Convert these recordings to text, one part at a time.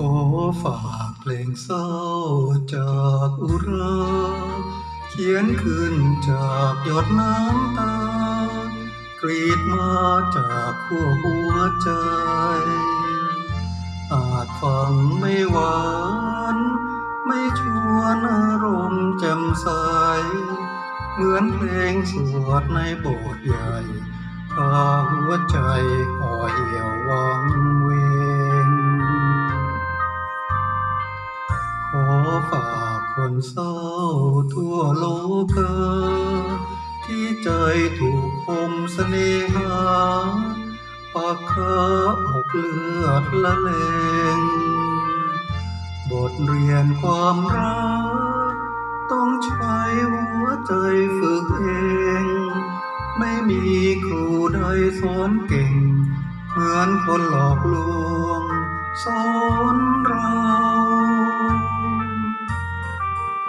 ขอฝากเพลงเศร้าจากอุรา เขียนขึ้นจากหยดน้ำตา กรีดมาจากขั้วหัวใจ อาจฟังไม่หวาน ไม่ชวนอารมณ์แจ่มใส เหมือนเพลงสวดในโบสถ์ใหญ่พาหัวใจ คนเศร้าทั่วโลกาที่ใจถูกคมเสน่หา ปากคาออกเลือดละเลง บทเรียนความรัก ต้องใช้หัวใจฝึกเอง ไม่มีครูใดสอนเก่ง เหมือนคนหลอกลวงสอนเรา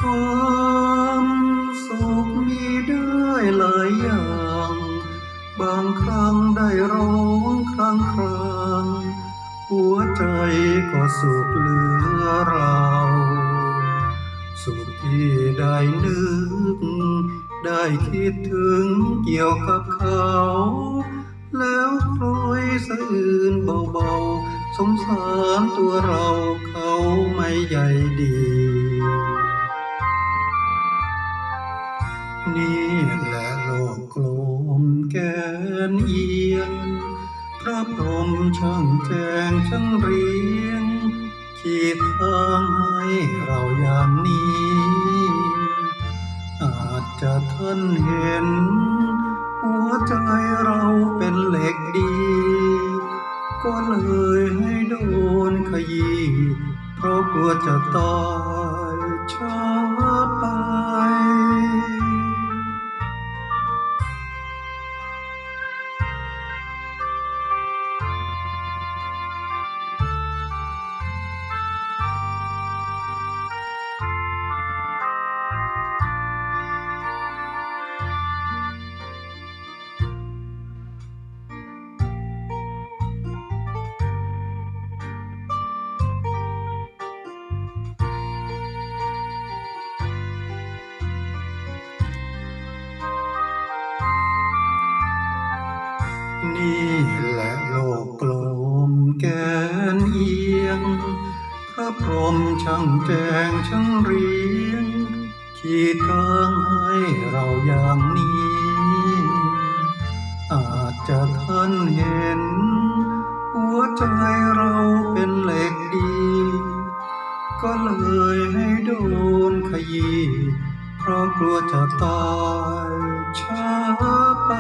ความสุขมีได้หลายอย่าง บางครั้งได้ร้องครั้งครางหัวใจก็สุขเหลือเราสุขที่ได้นึก ได้คิดถึงเกี่ยวกับเขา แล้วโปรยสะอื่นเบาๆ สงสารตัวเราเขาไม่ใหญ่ดี นี่แหละโลกกลมแกนเอียง พระพรหมช่างแจงช่างเรียง ขีดทางให้เราอย่างนี้ อาจจะท่านเห็น หัวใจเราเป็นเหล็กดี ก็เลยให้โดนขยี้เพราะกลัวจะตายช้า นี่แหละโลกกลมแกนเอียง พระพรหมช่างแจงช่างเรียง ขีดทางให้เราอย่างนี้ อาจจะท่านเห็น หัวใจเราเป็นเหล็กดี ก็เลยให้โดนขยี้เพราะกลัวจะตายช้าไป